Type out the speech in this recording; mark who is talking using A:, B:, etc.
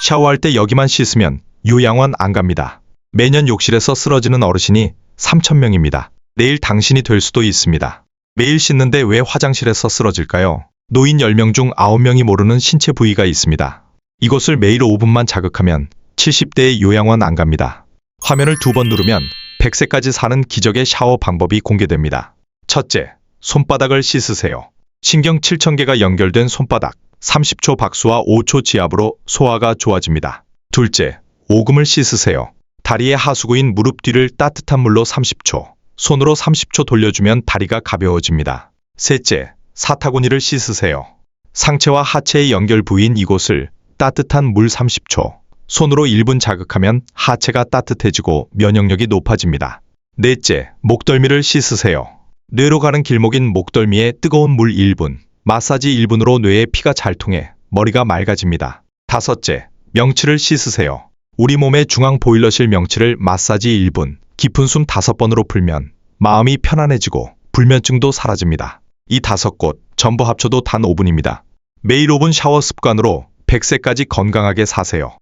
A: 샤워할 때 여기만 씻으면 요양원 안 갑니다. 매년 욕실에서 쓰러지는 어르신이 3,000명입니다. 내일 당신이 될 수도 있습니다. 매일 씻는데 왜 화장실에서 쓰러질까요? 노인 10명 중 9명이 모르는 신체 부위가 있습니다. 이곳을 매일 5분만 자극하면 70대의 요양원 안 갑니다. 화면을 두 번 누르면 100세까지 사는 기적의 샤워 방법이 공개됩니다. 첫째, 손바닥을 씻으세요. 신경 7,000개가 연결된 손바닥. 30초 박수와 5초 지압으로 소화가 좋아집니다. 둘째, 오금을 씻으세요. 다리의 하수구인 무릎 뒤를 따뜻한 물로 30초, 손으로 30초 돌려주면 다리가 가벼워집니다. 셋째, 사타구니를 씻으세요. 상체와 하체의 연결 부위인 이곳을 따뜻한 물 30초, 손으로 1분 자극하면 하체가 따뜻해지고 면역력이 높아집니다. 넷째, 목덜미를 씻으세요. 뇌로 가는 길목인 목덜미에 뜨거운 물 1분, 마사지 1분으로 뇌에 피가 잘 통해 머리가 맑아집니다. 다섯째, 명치를 씻으세요. 우리 몸의 중앙 보일러실 명치를 마사지 1분, 깊은 숨 5번으로 풀면 마음이 편안해지고 불면증도 사라집니다. 이 다섯 곳 전부 합쳐도 단 5분입니다. 매일 5분 샤워 습관으로 100세까지 건강하게 사세요.